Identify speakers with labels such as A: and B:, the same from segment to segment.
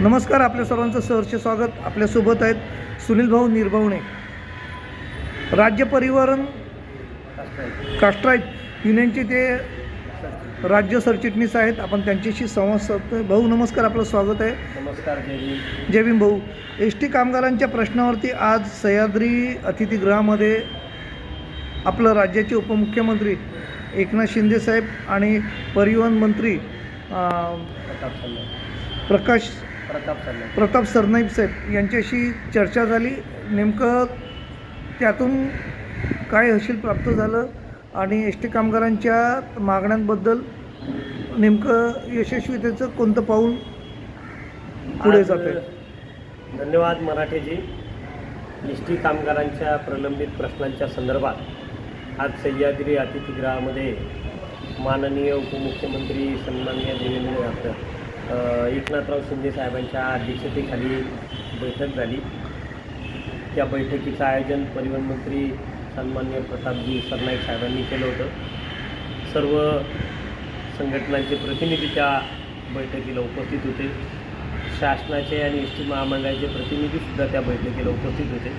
A: नमस्कार आपल्या सर्वांचं सहर्ष स्वागत. आपल्यासोबत आहेत सुनील भाऊ निर्भवणे. राज्य परिवहन कास्ट्राईट युनियनचे ते राज्य सरचिटणीस आहेत. आपण त्यांच्याशी संवाद साधतोय. भाऊ नमस्कार आपलं स्वागत आहे.
B: नमस्कार
A: जय भीम. भाऊ. एस टी कामगारांच्या प्रश्नावरती आज सह्याद्री अतिथीगृहामध्ये आपलं राज्याचे उपमुख्यमंत्री एकनाथ शिंदेसाहेब आणि परिवहन मंत्री प्रकाश
B: प्रताप सल्ले
A: प्रताप सरनाईक साहेब यांच्याशी चर्चा झाली. नेमकं त्यातून काय हशील प्राप्त झालं आणि एस टी कामगारांच्या मागण्यांबद्दल नेमकं यशस्वीतेचं कोणतं पाऊल पुढे जाते
B: धन्यवाद मराठेजी. एस टी कामगारांच्या प्रलंबित प्रश्नांच्या संदर्भात आज सह्याद्री अतिथीगृहामध्ये माननीय उपमुख्यमंत्री सन्माननीय देवेंद्र एकनाथराव शिंदे साहेबांच्या अध्यक्षतेखाली बैठक झाली. त्या बैठकीचं आयोजन परिवहन मंत्री सन्मान्य प्रतापजी सरनाईक साहेबांनी केलं होतं. सर्व संघटनांचे प्रतिनिधी त्या बैठकीला उपस्थित होते. शासनाचे आणि एस टी महामंडळाचे प्रतिनिधीसुद्धा त्या बैठकीला उपस्थित होते.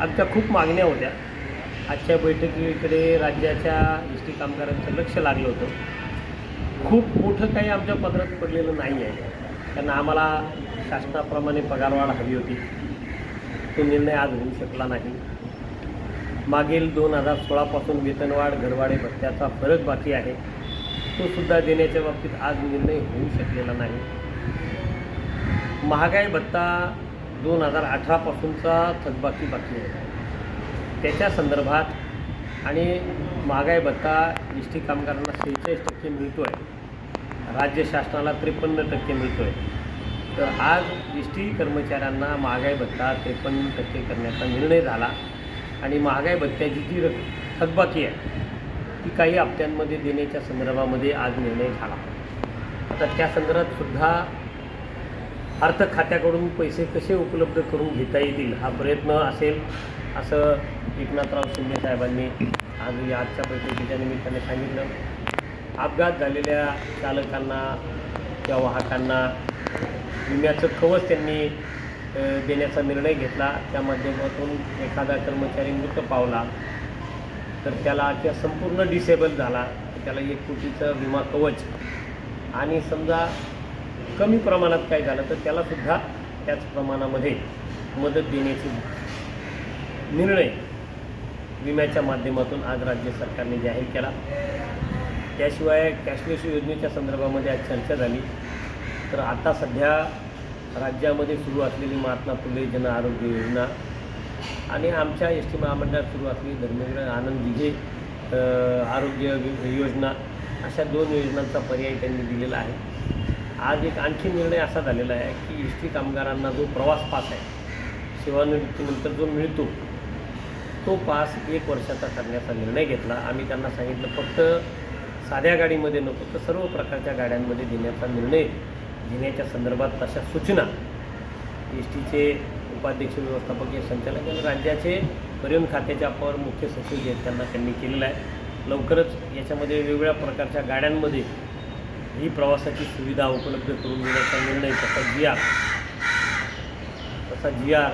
B: आमच्या खूप मागण्या होत्या. आजच्या बैठकीकडे राज्याच्या एस टी कामगारांचं लक्ष लागलं होतं. खूप मोठं काही आमच्या पदरात पडलेलं नाही आहे. कारण आम्हाला शासनाप्रमाणे पगारवाढ हवी होती. तो निर्णय आज होऊ शकला नाही. मागील दोन हजार सोळापासून वेतनवाढ घरवाढे भत्त्याचा फरक बाकी आहे. तो सुद्धा देण्याच्या बाबतीत आज निर्णय होऊ शकलेला नाही. महागाई भत्ता दोन हजार अठरापासूनचा थकबाकी बाकी आहे. त्याच्या संदर्भात आणि महागाई भत्ता एस टी कामगारांना सेहेचाळीस टक्के मिळतो आहे राज्य शासनाला त्रेपन्न टक्के मिळतो आहे तर आज एस टी कर्मचाऱ्यांना महागाई भत्ता त्रेपन्न टक्के करण्याचा निर्णय झाला आणि महागाई भत्त्याची जी रक थकबाकी आहे ती काही हप्त्यांमध्ये देण्याच्या संदर्भामध्ये आज निर्णय झाला. आता त्या संदर्भात सुद्धा अर्थ खात्याकडून पैसे कसे उपलब्ध करून घेता येतील हा प्रयत्न असेल असं एकनाथराव शिंदे साहेबांनी आज या आजच्या बैठकीच्या निमित्ताने सांगितलं. अपघात झालेल्या चालकांना त्या वाहकांना विम्याचं कवच त्यांनी देण्याचा निर्णय घेतला. त्या माध्यमातून एखादा कर्मचारी मृत पावला तर त्याला किंवा संपूर्ण डिसेबल झाला. तर त्याला एक कोटीचं विमा कवच. आणि समजा कमी प्रमाणात काय झालं तर त्यालासुद्धा त्याच प्रमाणामध्ये मदत देण्याची निर्णय विम्याच्या माध्यमातून आज राज्य सरकारने जाहीर केला. त्याशिवाय कॅशलेस योजनेच्या संदर्भामध्ये आज चर्चा झाली. तर आता सध्या राज्यामध्ये सुरू असलेली महात्मा फुले जन आरोग्य योजना आणि आमच्या एस टी महामंडळात सुरू असलेली धर्मेंद्र आनंद दिघे आरोग्य वि- योजना अशा दोन योजनांचा पर्याय त्यांनी दिलेला आहे. आज एक आणखी निर्णय असा झालेला आहे की एस टी कामगारांना जो प्रवास पास आहे सेवानिवृत्तीनंतर जो मिळतो तो पास एक वर्षाचा करण्याचा निर्णय घेतला. आम्ही त्यांना सांगितलं फक्त साध्या गाडीमध्ये नको तर सर्व प्रकारच्या गाड्यांमध्ये देण्याचा निर्णय घेण्याच्या संदर्भात तशा सूचना एस टीचे उपाध्यक्ष व्यवस्थापकीय संचालक आणि राज्याचे परिवहन खात्याचे अपर मुख्य सचिव जे आहेत त्यांना त्यांनी केलेलं आहे. लवकरच याच्यामध्ये वेगवेगळ्या प्रकारच्या गाड्यांमध्ये ही प्रवासाची सुविधा उपलब्ध करून देण्याचा निर्णय तसा जी आर तसा जी आर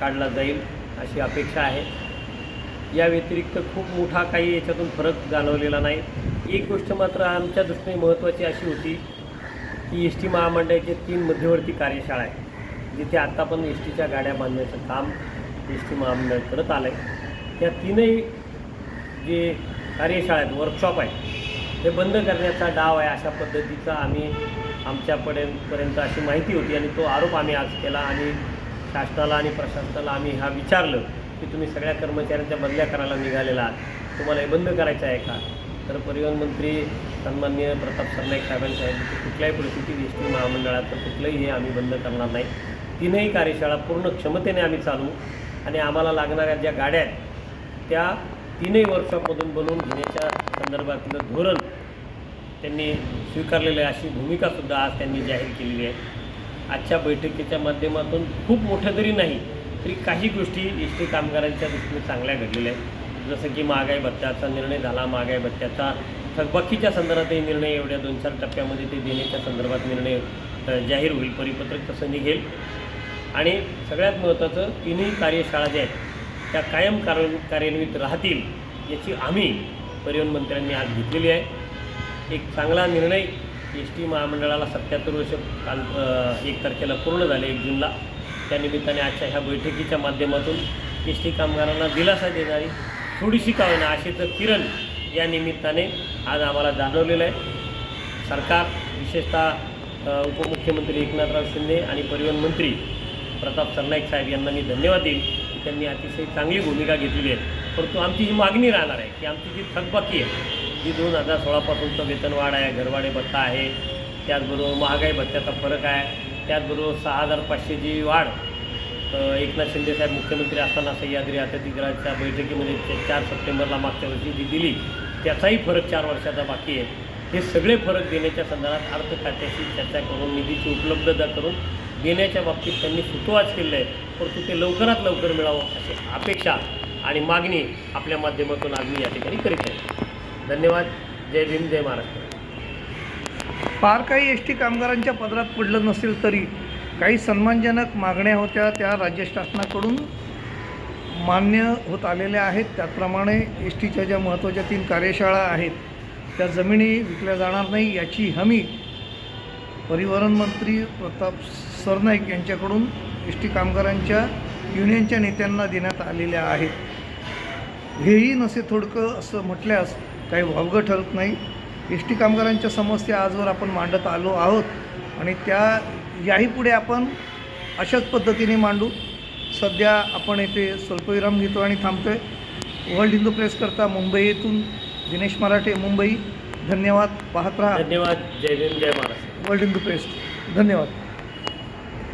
B: काढला जाईल अशी अपेक्षा आहे. या व्यतिरिक्त खूप मोठा काही याच्यातून फरक जाणवलेला नाही. एक गोष्ट मात्र आमच्या दृष्टीने महत्त्वाची अशी होती की एस टी महामंडळाचे तीन मध्यवर्ती कार्यशाळा आहे जिथे आत्ता पण एस टीच्या गाड्या बांधण्याचं काम एस टी महामंडळ करत आलं आहे त्या तीनही जे कार्यशाळा आहेत वर्कशॉप आहे हे बंद करण्याचा डाव आहे अशा पद्धतीचा आम्ही आमच्यापर्यंत पर्यंत अशी माहिती होती आणि तो आरोप आम्ही आज केला आणि शासनाला आणि प्रशासनाला आम्ही हा विचारलं की तुम्ही सगळ्या कर्मचाऱ्यांच्या बदल्या करायला निघालेला आहात. तुम्हाला हे बंद करायचं आहे का? तर परिवहन मंत्री सन्माननीय प्रताप सरनाईक साहेबांनी सांगितलं की कुठल्याही परिस्थितीत एस टी महामंडळाचं कुठलंही हे आम्ही बंद करणार नाही. तीनही कार्यशाळा पूर्ण क्षमतेने आम्ही चालू आणि आम्हाला लागणाऱ्या ज्या गाड्या आहेत त्या तीनही वर्कशॉपमधून बनवून घेण्याच्या संदर्भातलं धोरण त्यांनी स्वीकारलेलं आहे. अशी भूमिकासुद्धा आज त्यांनी जाहीर केलेली आहे. आजच्या बैठकीच्या माध्यमातून खूप मोठ्या तरी नाही तरी काही गोष्टी एस टी कामगारांच्या दृष्टीने चांगल्या घडलेल्या आहेत. जसं की महागाई भत्त्याचा निर्णय झाला महागाई भत्त्याचा थकबाकीच्या संदर्भातही निर्णय एवढ्या दोन चार टप्प्यामध्ये ते देण्याच्या संदर्भात निर्णय जाहीर होईल. परिपत्रक तसं निघेल. आणि सगळ्यात महत्त्वाचं तिन्ही कार्यशाळा ज्या आहेत त्या कायम कार्य कार्यान्वित राहतील याची आम्ही परिवहन मंत्र्यांनी आज घेतलेली आहे. एक चांगला निर्णय एस टी महामंडळाला सत्याहत्तर वर्ष काल एक तारखेला पूर्ण झाले एक जूनला. त्यानिमित्ताने आजच्या ह्या बैठकीच्या माध्यमातून एस टी कामगारांना दिलासा देणारी थोडीशी का होईना आशेचं किरण या निमित्ताने आज आम्हाला जाणवलेलं आहे. सरकार विशेषतः उपमुख्यमंत्री एकनाथराव शिंदे आणि परिवहन मंत्री प्रताप सरनाईक साहेब यांना मी धन्यवाद देईन की त्यांनी अतिशय चांगली भूमिका घेतलेली आहे. परंतु आमची ही मागणी राहणार आहे की आमची जी थकबाकी आहे जी दोन हजार सोळापासूनचं वेतनवाढ आहे घरवाडे भत्ता आहे त्याचबरोबर महागाई भत्त्याचा फरक आहे त्याचबरोबर सहा हजार पाचशेची वाढ एकनाथ शिंदेसाहेब मुख्यमंत्री असताना सह्याद्री अतिथीगृहाच्या बैठकीमध्ये चार सप्टेंबरला मागच्या वर्षी जी दिली त्याचाही फरक चार वर्षाचा बाकी आहे. हे सगळे फरक देण्याच्या संदर्भात अर्थ खात्याशी चर्चा करून निधीची उपलब्धता करून देण्याच्या बाबतीत त्यांनी सुतोवाच केलं आहे. परंतु ते लवकरात लवकर मिळावं अशी अपेक्षा आणि मागणी आपल्या माध्यमातून आम्ही या ठिकाणी करीत आहे धन्यवाद. जय भीम जय महाराष्ट्र.
A: फार काही एस टी कामगारांच्या पदरात पडलं नसेल तरी काही सन्मानजनक मागण्या होत्या त्या राज्य शासनाकडून मान्य होत आलेल्या आहेत. त्याचप्रमाणे एस टीच्या ज्या महत्त्वाच्या तीन कार्यशाळा आहेत त्या जमिनी विकल्या जाणार नाही याची हमी परिवहन मंत्री प्रताप सरनाईक यांच्याकडून एस टी कामगारांच्या युनियनच्या नेत्यांना देण्यात आलेल्या आहेत. हेही नसे थोडकं असं म्हटल्यास काही वावगं ठरत नाही. एस टी कामगारांच्या समस्या आजवर आपण मांडत आलो आहोत. आणि त्या याही पुढे आपण अशाच पद्धतीने मांडू. सध्या आपण येथे स्वल्पविराम घेतो आणि थांबतो आहे वर्ल्ड हिंदू प्रेसकरता मुंबई येथून दिनेश मराठे मुंबई. धन्यवाद. पाहत राहा.
B: धन्यवाद. जय भीम जय महाराष्ट्र.
A: World Hindu press. धन्यवाद.